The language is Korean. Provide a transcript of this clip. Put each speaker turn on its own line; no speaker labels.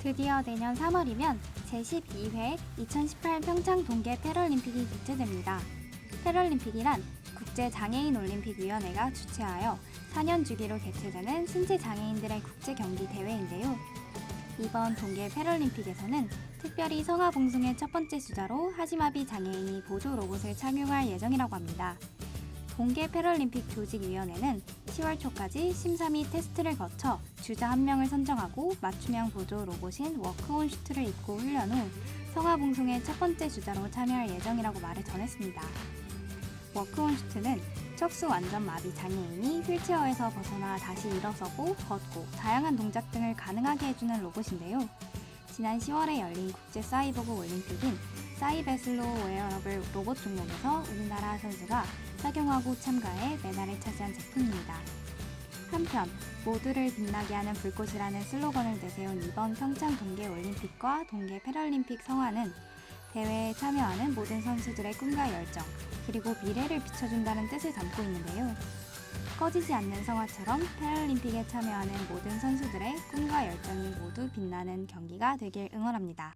드디어 내년 3월이면 제12회 2018 평창 동계 패럴림픽이 개최됩니다. 패럴림픽이란 국제장애인 올림픽위원회가 주최하여 4년 주기로 개최되는 신체 장애인들의 국제 경기 대회인데요. 이번 동계 패럴림픽에서는 특별히 성화봉송의 첫 번째 주자로 하지마비 장애인이 보조 로봇을 착용할 예정이라고 합니다. 동계 패럴림픽 조직위원회는 10월 초까지 심사 및 테스트를 거쳐 주자 한 명을 선정하고 맞춤형 보조 로봇인 워크온 슈트를 입고 훈련 후 성화봉송의 첫 번째 주자로 참여할 예정이라고 말을 전했습니다. 워크온 슈트는 척수 완전 마비 장애인이 휠체어에서 벗어나 다시 일어서고 걷고 다양한 동작 등을 가능하게 해주는 로봇인데요. 지난 10월에 열린 국제 사이버그 올림픽인 사이베슬로 웨어러블 로봇 종목에서 우리나라 선수가 착용하고 참가해 메달을 차지한 제품입니다. 한편 모두를 빛나게 하는 불꽃이라는 슬로건을 내세운 이번 평창 동계 올림픽과 동계 패럴림픽 성화는 대회에 참여하는 모든 선수들의 꿈과 열정 그리고 미래를 비춰준다는 뜻을 담고 있는데요. 꺼지지 않는 성화처럼 패럴림픽에 참여하는 모든 선수들의 꿈과 열정이 모두 빛나는 경기가 되길 응원합니다.